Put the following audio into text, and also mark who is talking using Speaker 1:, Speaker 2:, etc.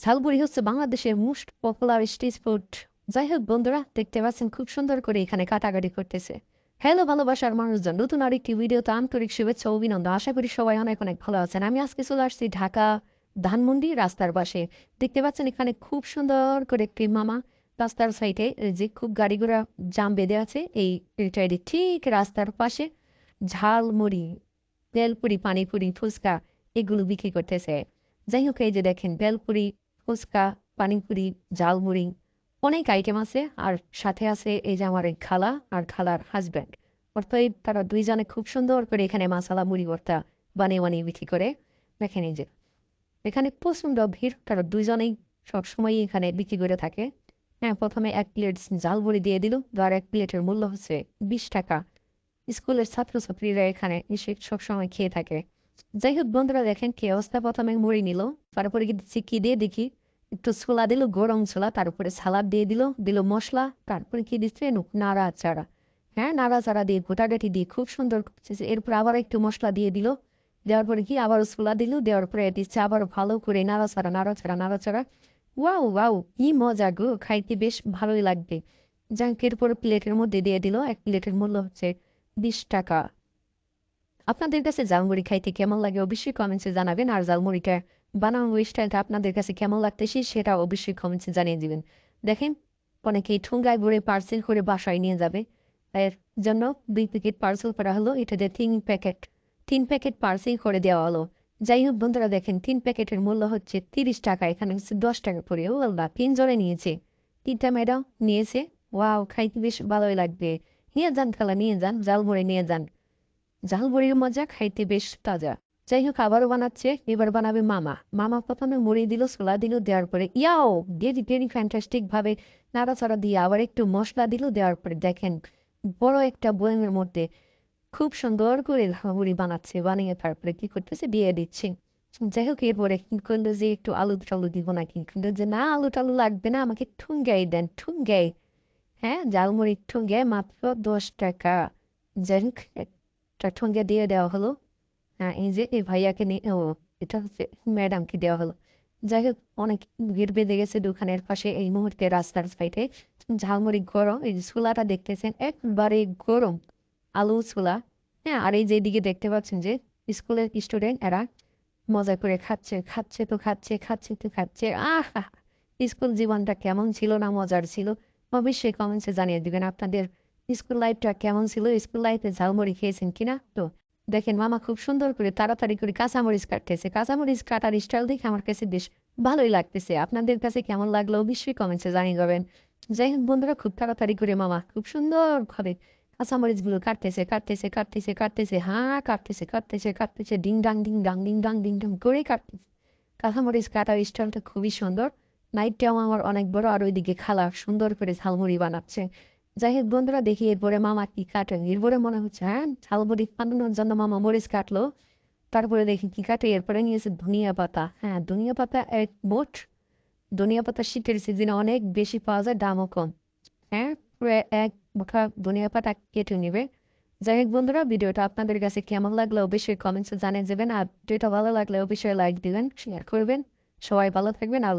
Speaker 1: ঝালমুড়ি হচ্ছে বাংলাদেশের most popular street food. যাই হোক বন্ধুরা, দেখতে পাচ্ছেন খুব সুন্দর করে এখানে কাটাকাটি করতেছে। হ্যালো ভালোবাসার মানুষজন, নতুন আরেকটি ভিডিওতে আন্তরিক শুভেচ্ছা অভিনন্দন। আশা করি সবাই অনেক অনেক ভালো আছেন। আমি আজকে চলে আসছি ঢাকা ধানমন্ডি রাস্তার পাশে। দেখতে পাচ্ছেন এখানে খুব সুন্দর করে একটি মামা রাস্তার সাইডে যে খুব গাড়ি ঘোড়া জাম বেঁধে আছে, এই সাইডে ঠিক রাস্তার পাশে ঝালমুড়ি, বেলপুরি, পানিপুরি, ফুচকা এগুলো বিক্রি করতেছে। যাই হোক, এই যে দেখেন, বেলপুরি ফুচকা, পানিপুরি, ঝালমুড়ি, অনেক আইটেম আছে। আর সাথে আছে এই যে আমার খালা আর খালার হাজব্যান্ড অর্থাৎ তারা দুইজনে খুব সুন্দর করে এখানে মশালা মুড়ি, ভর্তা বানিয়ে বানিয়ে বিক্রি করে। দেখেন এই যে, এখানে প্রচণ্ড ভিড়। তারা দুইজনেই সবসময় এখানে বিক্রি করে থাকে। হ্যাঁ প্রথমে এক প্লেট ঝালমুড়ি দিয়ে দিল। আর এক প্লেটের মূল্য হচ্ছে বিশ টাকা। স্কুলের ছাত্রছাত্রীরা এখানে এসে সবসময় খেয়ে থাকে। যাই হোক বন্ধুরা দেখেন কি অবস্থা। প্রথমে মুড়ি নিল তারপরে দিচ্ছি কি দিয়ে দেখি। একটু ছোলা দিল, গরম ছোলা, তার উপরে সালাদ দিয়ে দিল দিল মশলা তারপরে কি দিচ্ছে নাড়া চাড়া হ্যাঁ নাড়া চাড়া দিয়ে গোটাগাটি দিয়ে খুব সুন্দর এরপর আবার একটু মশলা দিয়ে দিল, দেওয়ার পরে কি আবার ছোলা দিল, দেওয়ার পরে দিচ্ছে আবার ভালো করে নাড়া চাড়া নাড়া চাড়া নাড়া চাড়া ওয়াও ওয়াও, কি মজা গো, খাইতে বেশ ভালোই লাগবে। যাক এরপর প্লেটের মধ্যে দিয়ে দিল, এক প্লেটের মূল্য হচ্ছে বিশ টাকা। আপনাদের কাছে জালমুড়ি খাইতে কেমন লাগে অবশ্যই কমেন্টসে জানাবেন। আর জালমুড়িটা বানানোর স্টাইলটা আপনাদের কাছে কেমন লাগতেছে সেটা অবশ্যই কমেন্টসে জানিয়ে দিবেন। দেখেন, অনেকেই ঠুঙ্গায় ভরে পার্সেল করে বাসায় নিয়ে যাবে। এর জন্য দুই প্যাকেট পার্সেল করা হলো এটাতে তিন প্যাকেট তিন প্যাকেট পার্সেল করে দেওয়া হলো। যাই হোক বন্ধুরা, দেখেন, তিন প্যাকেটের মূল্য হচ্ছে তিরিশ টাকা, এখানে হচ্ছে দশ টাকা করে ও আল্লাহ তিনজনে নিয়েছে, তিনটা ম্যাডাম নিয়েছে। ওয়াও খাইতে বেশ ভালোই লাগবে। নিয়ে যান খালা, নিয়ে যান জাল জালমুড়ি নিয়ে যান। ঝালমুড়ির মজা খাইতে বেশ তাজা। যাই হোক আবারও বানাচ্ছে, এবার বানাবে মামা। মামা প্রথমে মুড়ি দিল, ছোলা দিল, দেওয়ার পরে ইয়াও ভেরি ভেরি ফ্যান্টাস্টিক ভাবে নাড়াচাড়া দিয়ে আবার একটু মশলা দিল, দেওয়ার পরে দেখেন, বড় একটা বয়মের মধ্যে খুব সুন্দর করে ঝালমুড়ি বানাচ্ছে, বানিয়ে তারপরে কি করতেছে, দিয়ে দিচ্ছে। যাই হোক এরপরে কি করল যে একটু আলু টালু দিব না কি? করল যে, না, আলু টালু লাগবে না, আমাকে ঠুঙ্গাই দেন, ঠুঙ্গাই। হ্যাঁ ঝালমুড়ি ঠুঙ্গাই মাত্র দশ টাকা। যাই হোক একটা ঠুঙ্গা দিয়ে দেওয়া হলো হ্যাঁ এই যে এই ভাইয়াকে নিয়ে ও এটা হচ্ছে ম্যাডামকে দেওয়া হলো যাই হোক অনেক ভিড় বেঁধে গেছে দোকানের পাশে এই মুহূর্তে রাস্তার সাইডে ঝালমুড়ি গরম এই ছোলাটা দেখতেছেন একবারে গরম আলু ছোলা হ্যাঁ আর এই যে এদিকে দেখতে পাচ্ছেন যে স্কুলের স্টুডেন্ট এরা মজা করে খাচ্ছে খাচ্ছে তো খাচ্ছে খাচ্ছে তো খাচ্ছে আহ স্কুল জীবনটা কেমন ছিল না মজার ছিল অবশ্যই কমেন্টসে জানিয়ে দিবেন আপনাদের স্কুল লাইফটা কেমন ছিল? স্কুল লাইফে ঝালমুড়ি খেয়েছেন কিনা? তো দেখেন, মামা খুব সুন্দর করে তাড়াতাড়ি করে কাঁচামরিচ কাটতেছে। কাঁচামরিচ কাটার স্টাইল দেখে আমার কাছে বেশ ভালোই লাগতেছে। আপনাদের কাছে কেমন লাগল অবশ্যই কমেন্টসে জানিয়ে যাবেন যাই হোক, বন্ধুরা, খুব তাড়াতাড়ি করে মামা খুব সুন্দর ভাবে কাঁচামরিচগুলো কাটতেছে কাটতেছে কাটতেছে কাটতেছে হ্যাঁ কাটতেছে কাটতেছে কাটতেছে, ডিং ডাং ডিং ডাং ডিং ডাং ডিং ডাং করে কাটতেছে। কাঁচামরিচ কাটার স্টাইলটা খুবই সুন্দর। নাইটটাও আমার অনেক বড়, আর ওইদিকে খালা সুন্দর করে ঝালমুড়ি বানাচ্ছে। যাই হোক, বন্ধুরা, দেখি এরপরে মামা কি কাটে। এরপরে মনে হচ্ছে হ্যাঁ ঝালমুড়ি বানানোর জন্য মামা মরিচ কাটলো। তারপরে দেখি কি কাটে, এরপরে নিয়েছে ধনিয়া পাতা। হ্যাঁ ধনিয়া পাতা এক মোট, ধনিয়া পাতা শীতের সিজনে অনেক বেশি পাওয়া যায়, দামও কম। হ্যাঁ এক মুঠা ধনিয়া পাতা কেটে নেবে। যাই হোক, বন্ধুরা, ভিডিওটা আপনাদের কাছে কেমন লাগল অবশ্যই কমেন্টসে জানিয়ে যাবেন আর ভিডিওটা ভালো লাগলে অবশ্যই লাইক দিবেন শেয়ার করবেন। সবাই ভালো থাকবেন, আল্লাহ